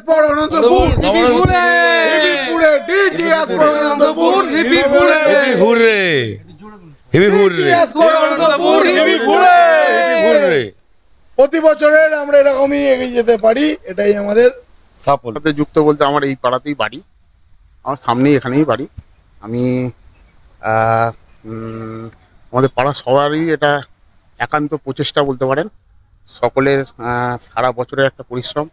Spot Anantapur হিবিপুরে হিবিপুরে DG Anantapur Anantapur প্রতি বছরের আমরা এরকমই এগিয়ে যেতে পারি এটাই আমাদের সাফল সাথে যুক্ত বলতে আমার এই পাড়াতেই বাড়ি। আমার সামনেই এখানেই বাড়ি। আমি আমাদের পাড়া সবারই এটা একান্ত প্রচেষ্টা বলতে পারেন। সকলের সারা বছরের একটা পরিশ্রম।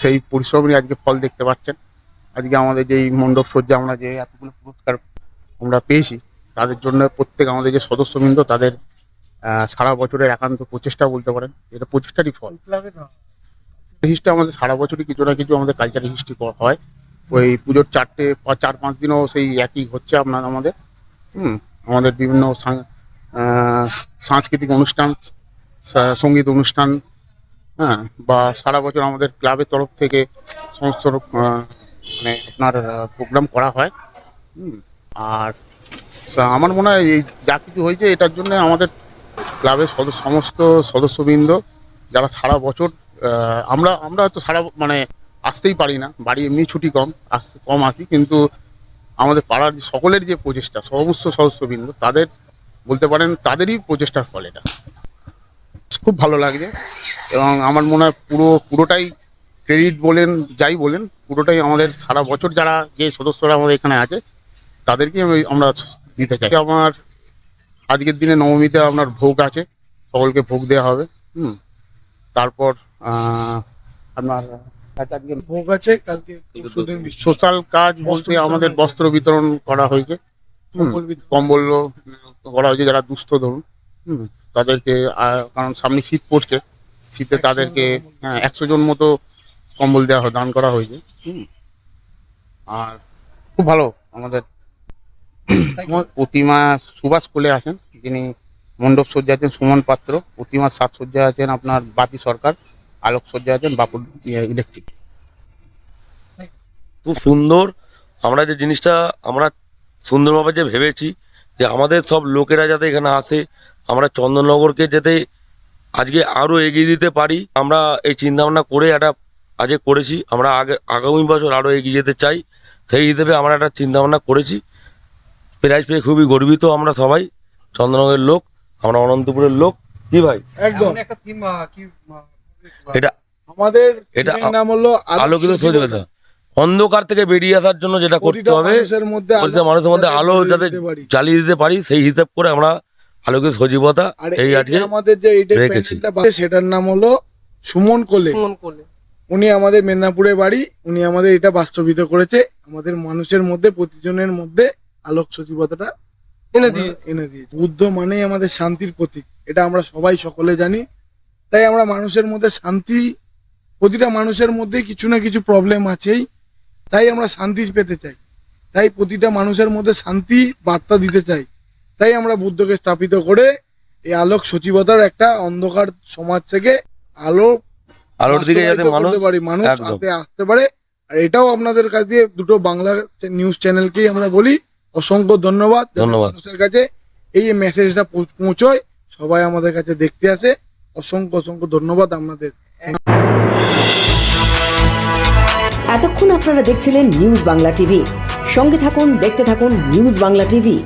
সেই পরিশ্রমই আজকে ফল দেখতে পাচ্ছেন। আজকে আমাদের যে এই মণ্ডপ সজ্জা, আমরা যে এতগুলো পুরস্কার আমরা পেয়েছি, তাদের জন্য প্রত্যেক আমাদের যে সদস্যবৃন্দ, তাদের সারা বছরের একান্ত প্রচেষ্টা বলতে পারেন, এটা প্রচেষ্টারই ফল। হিস্ট্রি আমাদের সারা বছরই কিছু না কিছু আমাদের কালচারাল হিস্ট্রি হয়। ওই পুজোর চারটে চার পাঁচ দিনও সেই একই হচ্ছে আপনার আমাদের। হুম, আমাদের বিভিন্ন সাংস্কৃতিক অনুষ্ঠান সংগীত অনুষ্ঠান হ্যাঁ বা সারা বছর আমাদের ক্লাবের তরফ থেকে সমস্ত মানে আপনার প্রোগ্রাম করা হয়। আর আমার মনে হয় এই যা কিছু হয়েছে এটার জন্য আমাদের ক্লাবের সদস্য, সমস্ত সদস্যবৃন্দ যারা সারা বছর আমরা আমরা হয়তো সারা মানে আসতেই পারি না। বাড়ি এমনি ছুটি কম, আসতে কম আসি, কিন্তু আমাদের পাড়ার সকলের যে প্রচেষ্টা, সমস্ত সদস্যবৃন্দ, তাদের বলতে পারেন তাদেরই প্রচেষ্টার ফল এটা। খুব ভালো লাগছে এবং আমার মনে হয় পুরো পুরোটাই ক্রেডিট বলেন যাই বলেন পুরোটাই আমাদের সারা বছর যারা যে সদস্যরা আমাদের এখানে আছে তাদেরকে আমি- আমরা দিতে চাই। আমার আজকের দিনে নবমীতে আপনার ভোগ আছে সকলকে ভোগ দেওয়া হবে হুম। তারপর আপনার ভোগ আছে কালকে সোশ্যাল কাজ বলতে আমাদের বস্ত্র বিতরণ করা হয়েছে। কম্বল করা হয়েছে যারা দুস্থ ধরুন হুম, তাদেরকে কারণ সামনে শীত পড়ছে, শীতে তাদেরকে একশো জন মতো কম্বল দেওয়া হয়, দান করা হয়েছে। আর খুব ভালো আমাদের প্রতিমা সুভাষ কোলে আছেন, যিনি মণ্ডপ সজ্জা আছেন, সুমন পাত্র প্রতিমার সাজসজ্জা আছেন আপনার বাপি সরকার, আলোক সজ্জা আছেন, বাপুর ইলেকট্রিক খুব সুন্দর, আমরা যে জিনিসটা, আমরা সুন্দরভাবে যে ভেবেছি, যে আমাদের সব লোকেরা যাতে এখানে আসে আমরা চন্দননগরকে যাতে আজকে আরও এগিয়ে দিতে পারি। আমরা এই চিন্তাভাবনা করে একটা আজকে করেছি। আমরা আগে আগামী বছর আরও এগিয়ে যেতে চাই। সেই হিসেবে আমরা একটা চিন্তাভাবনা করেছি। প্রাইজ পেয়ে খুবই গর্বিত আমরা সবাই। চন্দননগরের লোক আমরা অনন্তপুরের লোক। কি ভাই? একদম। এটা আমাদের এটা নাম হলো আলোকিত সহযোগিতা অন্ধকার থেকে বেরিয়ে আসার জন্য যেটা করতে হবে মানুষের মধ্যে আলো প্রতিটা মানুষের মধ্যে যাতে আলো যাতে দিতে চালিয়ে দিতে পারি সেই হিসাব করে আমরা আলোকিত সজীবতা এই আজকে আমাদের যে রেখেছি। সেটার নাম হলো সুমন কোলে। সুমন কোলে। উনি আমাদের মেদিনীপুরে বাড়ি উনি আমাদের এটা বাস্তবিত করেছে। আমাদের মানুষের মধ্যে প্রতিজনের মধ্যে আলোক সজীবতাটা এনে দিয়ে এনে দিয়েছে। বুদ্ধ মানেই আমাদের শান্তির প্রতীক। এটা আমরা সবাই সকলে জানি। তাই আমরা মানুষের মধ্যে শান্তি প্রতিটা মানুষের মধ্যে কিছু না কিছু প্রবলেম আছেই। তাই আমরা শান্তি পেতে চাই। তাই প্রতিটা মানুষের মধ্যে শান্তি বার্তা দিতে চাই। তাই আমরা বুদ্ধকে স্থাপিত করে এই আলোক সচিবতার একটা অন্ধকার সমাজ থেকে আলো আলোর দিকে যাতে মানুষ মানুষ। হাতে আসতে পারে। আর এটাও আপনাদের কাছে দুটো বাংলা নিউজ চ্যানেলকেই আমরা বলি। অসংখ্য ধন্যবাদ। ধন্যবাদ। মানুষের কাছে এই মেসেজটা পৌ- পৌঁছয় সবাই আমাদের কাছে দেখতে আসে। অসংখ্য অসংখ্য ধন্যবাদ আপনাদের। এতক্ষণ আপনারা দেখছিলেন নিউজ বাংলা টিভি সঙ্গে থাকুন দেখতে থাকুন নিউজ বাংলা টিভি